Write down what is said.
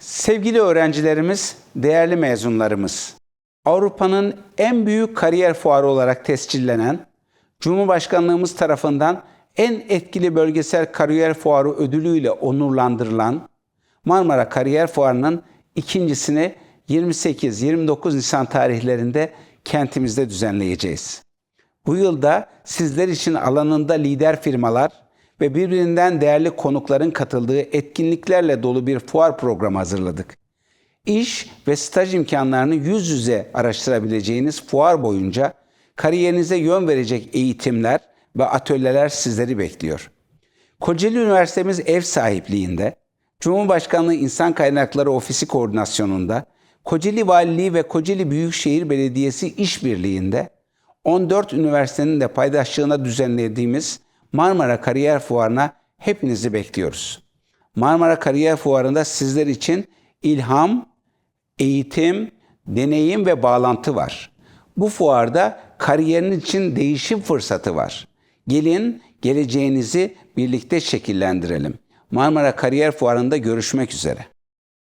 Sevgili öğrencilerimiz, değerli mezunlarımız, Avrupa'nın en büyük kariyer fuarı olarak tescillenen, Cumhurbaşkanlığımız tarafından en etkili bölgesel kariyer fuarı ödülüyle onurlandırılan Marmara Kariyer Fuarı'nın ikincisini 28-29 Nisan tarihlerinde kentimizde düzenleyeceğiz. Bu yılda sizler için alanında lider firmalar ve birbirinden değerli konukların katıldığı etkinliklerle dolu bir fuar programı hazırladık. İş ve staj imkanlarını yüz yüze araştırabileceğiniz fuar boyunca kariyerinize yön verecek eğitimler ve atölyeler sizleri bekliyor. Kocaeli Üniversitemiz ev sahipliğinde, Cumhurbaşkanlığı İnsan Kaynakları Ofisi koordinasyonunda, Kocaeli Valiliği ve Kocaeli Büyükşehir Belediyesi işbirliğinde 14 üniversitenin de paydaşlığına düzenlediğimiz Marmara Kariyer Fuarı'na hepinizi bekliyoruz. Marmara Kariyer Fuarı'nda sizler için ilham, eğitim, deneyim ve bağlantı var. Bu fuarda kariyeriniz için değişim fırsatı var. Gelin geleceğinizi birlikte şekillendirelim. Marmara Kariyer Fuarı'nda görüşmek üzere.